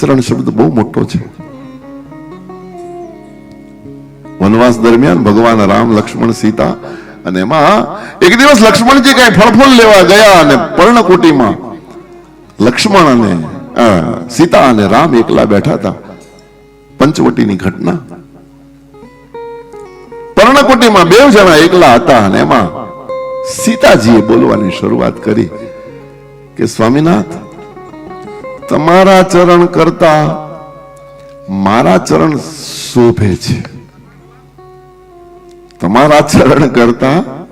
આચરણ શબ્દ બહુ મોટો છે. વનવાસ દરમિયાન ભગવાન રામ, લક્ષ્મણ, સીતા અને એમાં એક દિવસ લક્ષ્મણજી કઈ ફળફૂલ લેવા ગયા અને પર્ણકુટીમાં લક્ષ્મણ અને સીતા અને રામ એકલા બેઠા હતા. પંચવટીની ઘટના. પર્ણકુટીમાં બે જણા એકલા હતા અને એમાં સીતાજીએ બોલવાની શરૂઆત કરી કે સ્વામીનાથ તમારા ચરણ કરતા મારા ચરણ શોભે છે. તમારા ચરણ કરતા,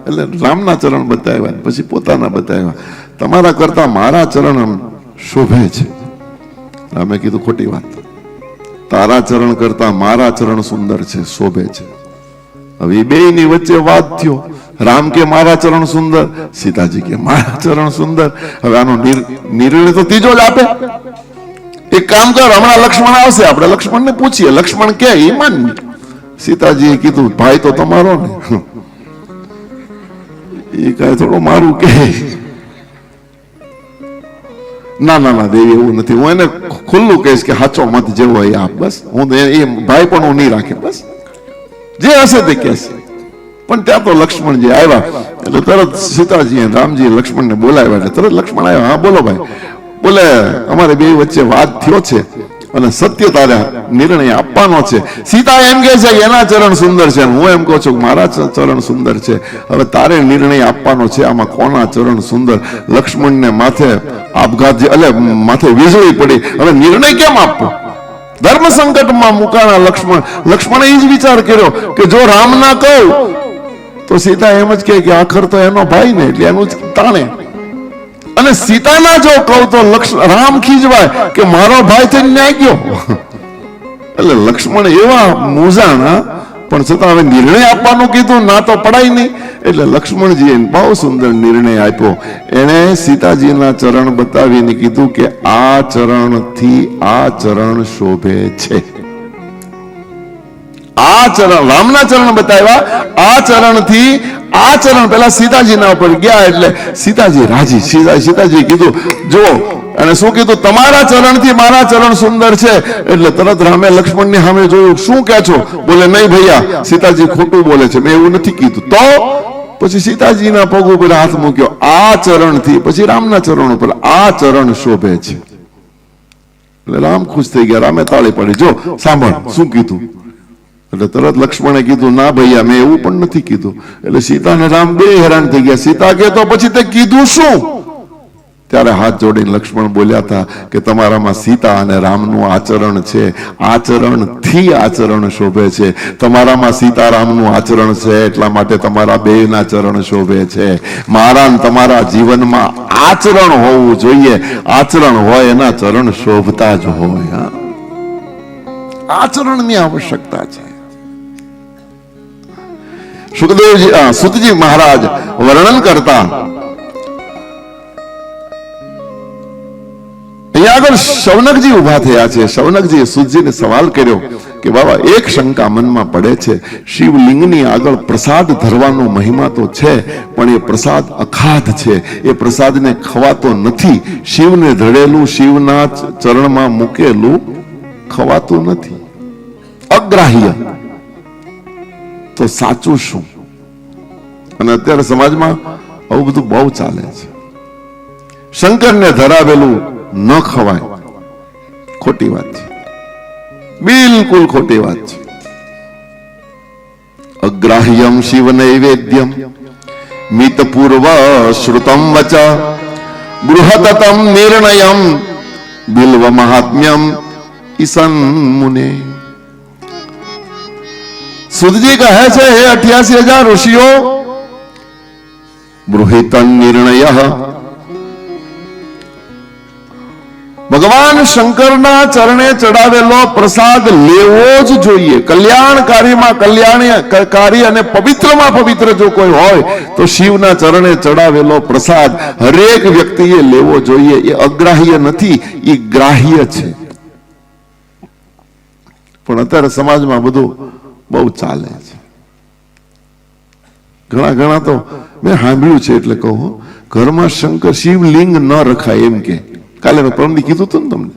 એટલે રામના ચરણ બતાવ્યા પછી પોતાના બતાવ્યા. તમારા કરતા મારા ચરણ શોભે છે. રામે કીધું ખોટી વાત. તારા ચરણ કરતા મારા ચરણ સુંદર છે, શોભે છે. હવે એ બે ની વચ્ચે વાત થયો. રામ કે મારા ચરણ સુંદર, સીતાજી કે મારા ચરણ સુંદર. હવે આનો નિર્ણય તો ત્રીજો જ આપે. એક કામ કર, હમણાં લક્ષ્મણ આવશે. આપણે લક્ષ્મણને પૂછીએ, લક્ષ્મણ કે, ઈ માન. સીતાજીએ કીધું, ભાઈ તો તમારો ને. એ કાંઈ થોડું મારું કે. ના ના ના, દેવી, એવું નથી. હું એને ખુલ્લું કહીશ કે સાચો મત જેવો એ આપ, બસ. હું એ એ ભાઈ પણ હું નહીં રાખે, બસ. જે હશે તે કહેશે. પણ ત્યાં તો લક્ષ્મણજી આવ્યા, એટલે તરત સીતાજી રામજી લક્ષ્મણને બોલાવ્યા એટલે તરત લક્ષ્મણ આવ્યા. હા, બોલો ભાઈ. બોલે, અમારે બે વચ્ચે વાત થયો છે અને સત્ય તારે નિર્ણય આપવાનો છે. સીતા એમ કે છે, એના ચરણ સુંદર છે. હું એમ કહું છું, મારા ચરણ સુંદર છે. હવે તારે નિર્ણય આપવાનો છે, આમાં કોના ચરણ સુંદર? લક્ષ્મણને માથે આપઘાત એટલે માથે વીજળી પડી. હવે નિર્ણય કેમ આપવો ધર્મ સંકટમાં મુકાણા લક્ષ્મણ. લક્ષ્મણે એ જ વિચાર કર્યો કે જો રામ ના કહું તો સીતા એમ જ કે આખર તો એનો ભાઈ ને એટલે એનું જ તાણે. અને સીતાના જો કહું તો લક્ષ્મણ રામ ખીજવાય કે મારો ભાઈ થઈને ન્યાય ગયો. એટલે લક્ષ્મણ એવા મૂંઝાણા પણ છતાં હવે નિર્ણય આપવાનું કીધું, ના તો પડાય નહીં. એટલે લક્ષ્મણજીએ બહુ સુંદર નિર્ણય આપ્યો. એણે સીતાજીના ચરણ બતાવીને કીધું કે આ ચરણથી આ ચરણ શોભે છે. આ ચરણ, રામના ચરણ બતાવ્યા. આ ચરણથી, આ ચરણ પેલા સીતાજીના ઉપર ગયા એટલે સીતાજી રાજી. સીતા સીતાજી કીધું, જો, અને શું કીધું? તમારા ચરણથી મારા ચરણ સુંદર છે. એટલે તરત રામે લક્ષ્મણની સામે જોયું, શું કહે છો? બોલે, નહીં ભૈયા, સીતાજી ખોટું બોલે છે. મેં એવું નથી કીધું. તો પછી સીતાજીના પગ ઉપર હાથ મૂક્યો. આ ચરણથી, પછી રામના ચરણ ઉપર આ ચરણ શોભે છે. એટલે રામ ખુશ થઈ ગયા. રામે તાળી પડી. જો, સાંભળ, શું કીધું? એટલે તરત લક્ષ્મણે કીધું, ના ભૈયા, મેં એવું પણ નથી કીધું. એટલે સીતા અને રામ બે હેરાન થઈ ગયા. સીતા કે તો પછી તે કીધું શું? ત્યારે હાથ જોડીને લક્ષ્મણ બોલ્યા હતા કે, તમારામાં સીતા અને રામનું આચરણ છે. આચરણથી આચરણ શોભે છે. તમારામાં સીતારામનું આચરણ છે, એટલા માટે તમારા બેના ચરણ શોભે છે. મારા ને તમારા જીવનમાં આચરણ હોવું જોઈએ. આચરણ હોય, એના ચરણ શોભતા જ હોય. આચરણની આવશ્યકતા છે. સુખદેવજી સુતજી મહારાજ, વર્ણન કરતા. અહીંયા આગળ શૌનકજી ઊભા થયા છે. શૌનકજીએ સુતજીને સવાલ કર્યો કે, બાબા, એક શંકા મનમાં પડે છે. શિવલિંગની આગળ પ્રસાદ ધરવાનો મહિમા તો છે, પણ એ પ્રસાદ અખાધ છે. એ પ્રસાદને ખવાતો નથી. શિવને ધડેલું શિવના ચરણમાં મૂકેલું ખવાતું નથી. અગ્રાહ્ય. તો સાચું શું? અને અત્યારે સમાજમાં આવું બધું બહુ ચાલે છે. શંકરને ધરાવેલું ન ખવાય. ખોટી વાત છે. બિલકુલ ખોટી વાત છે. અગ્રાહ્યમ શિવ નૈવેદ્યમ મિત પૂર્વ શ્રુતમ વચ બૃહતતમ નિર્ણયમ બિલ્વ મહાત્મ્યમ ઈસન મુને સુધજી કહે છે, હે અઠ્યાસી હજાર ઋષિઓ બૃહિતન નિર્ણય. ભગવાન શંકરના ચરણે ચડાવેલો પ્રસાદ લેવો જ જોઈએ. કલ્યાણકારીમાં કલ્યાણકારી અને પવિત્રમાં પવિત્ર જો કોઈ હોય, તો શિવના ચરણે ચડાવેલો પ્રસાદ હરેક વ્યક્તિએ લેવો જોઈએ. એ અગ્રાહ્ય નથી, એ ગ્રાહ્ય છે. પણ અત્યારે સમાજમાં બધું બહુ ચાલે છે. ઘણા ઘણા તો મેં સાંભળ્યું છે એટલે કહું ઘરમાં શંકર શિવલિંગ ન રખાય એમ કે. કાલે મેં પરમદી કીધું હતું ને તમને,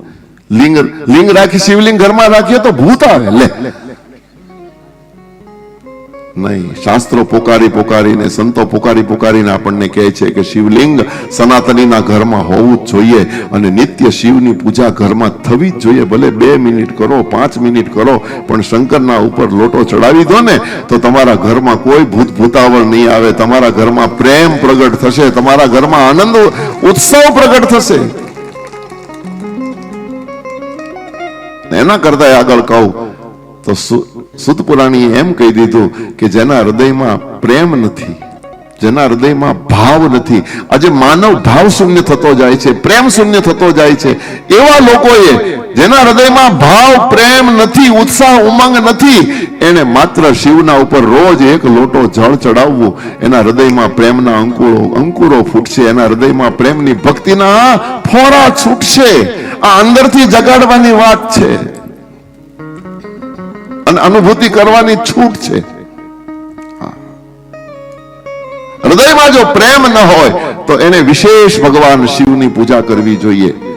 લિંગ લિંગ રાખી શિવલિંગ ઘરમાં રાખીએ તો ભૂત આવે, લે. નહીં. શાસ્ત્રો પોકારી પોકારીને, સંતો પોકારી પોકારીને આપણને કહે છે કે શિવલિંગ સનાતનીના ઘરમાં હોવું જ જોઈએ અને નિત્ય શિવની પૂજા ઘરમાં થવી જ જોઈએ. ભલે બે મિનિટ કરો, પાંચ મિનિટ કરો, પણ શંકરના ઉપર લોટો ચડાવી દો ને, તો તમારા ઘરમાં કોઈ ભૂત ભૂતાવળ નહીં આવે. તમારા ઘરમાં પ્રેમ પ્રગટ થશે. તમારા ઘરમાં આનંદ ઉત્સવ પ્રગટ થશે. એના કરતા આગળ કહું તો સુ- સુત પુરાણીએ એમ કહી દીધું કે જેના હૃદયમાં પ્રેમ નથી, જેના હૃદયમાં ભાવ નથી, આજે માનવ ભાવ શૂન્ય થતો જાય છે, પ્રેમ શૂન્ય થતો જાય છે. એવા લોકોએ જેના હૃદયમાં ભાવ, પ્રેમ નથી, ઉત્સાહ, ઉમંગ નથી એને માત્ર શિવના ઉપર રોજ એક લોટો જળ ચડાવવું. એના હૃદયમાં પ્રેમના અંકુરો અંકુરો ફૂટશે, એના હૃદયમાં પ્રેમની ભક્તિના ફોરા છૂટશે. આ અંદરથી જગાડવાની વાત છે. અનુભૂતિ કરવાની છૂટ છે. હૃદયમાં જો પ્રેમ ન હોય, તો એને વિશેષ ભગવાન શિવની પૂજા કરવી જોઈએ